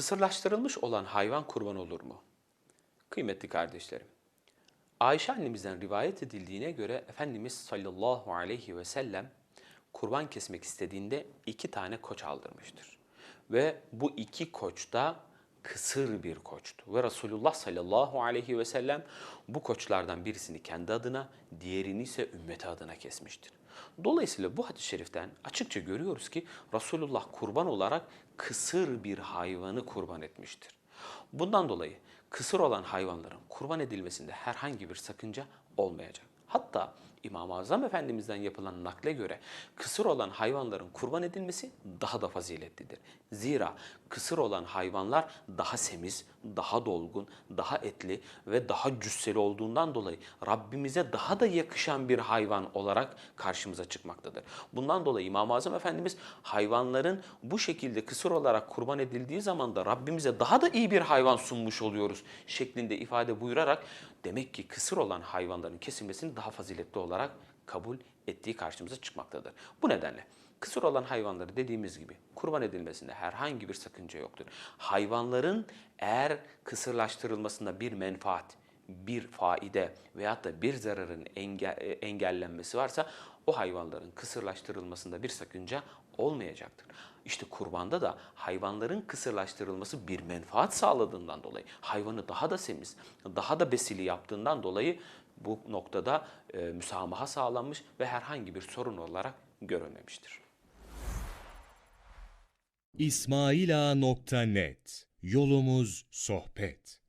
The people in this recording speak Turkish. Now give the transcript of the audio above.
Kısırlaştırılmış olan hayvan kurban olur mu? Kıymetli kardeşlerim, Ayşe annemizden rivayet edildiğine göre Efendimiz sallallahu aleyhi ve sellem kurban kesmek istediğinde iki tane koç aldırmıştır. Ve bu iki koç da kısır bir koçtu. Ve Resulullah sallallahu aleyhi ve sellem bu koçlardan birisini kendi adına, diğerini ise ümmeti adına kesmiştir. Dolayısıyla bu hadis-i şeriften açıkça görüyoruz ki Resulullah kurban olarak kısır bir hayvanı kurban etmiştir. Bundan dolayı kısır olan hayvanların kurban edilmesinde herhangi bir sakınca olmayacak. Hatta İmam-ı Azam Efendimiz'den yapılan nakle göre kısır olan hayvanların kurban edilmesi daha da faziletlidir. Zira kısır olan hayvanlar daha semiz, daha dolgun, daha etli ve daha cüsseli olduğundan dolayı Rabbimize daha da yakışan bir hayvan olarak karşımıza çıkmaktadır. Bundan dolayı İmam-ı Azam Efendimiz hayvanların bu şekilde kısır olarak kurban edildiği zaman da Rabbimize daha da iyi bir hayvan sunmuş oluyoruz şeklinde ifade buyurarak demek ki kısır olan hayvanların kesilmesini daha faziletli olarak kabul ettiği karşımıza çıkmaktadır. Bu nedenle kısır olan hayvanları dediğimiz gibi kurban edilmesinde herhangi bir sakınca yoktur. Hayvanların eğer kısırlaştırılmasında bir menfaat, bir faide veyahut da bir zararın enge- e, engellenmesi varsa o hayvanların kısırlaştırılmasında bir sakınca olmayacaktır. İşte kurbanda da hayvanların kısırlaştırılması bir menfaat sağladığından dolayı, hayvanı daha da semiz, daha da besili yaptığından dolayı bu noktada e, müsamaha sağlanmış ve herhangi bir sorun olarak görülmemiştir. İsmailağa.net Yolumuz sohbet.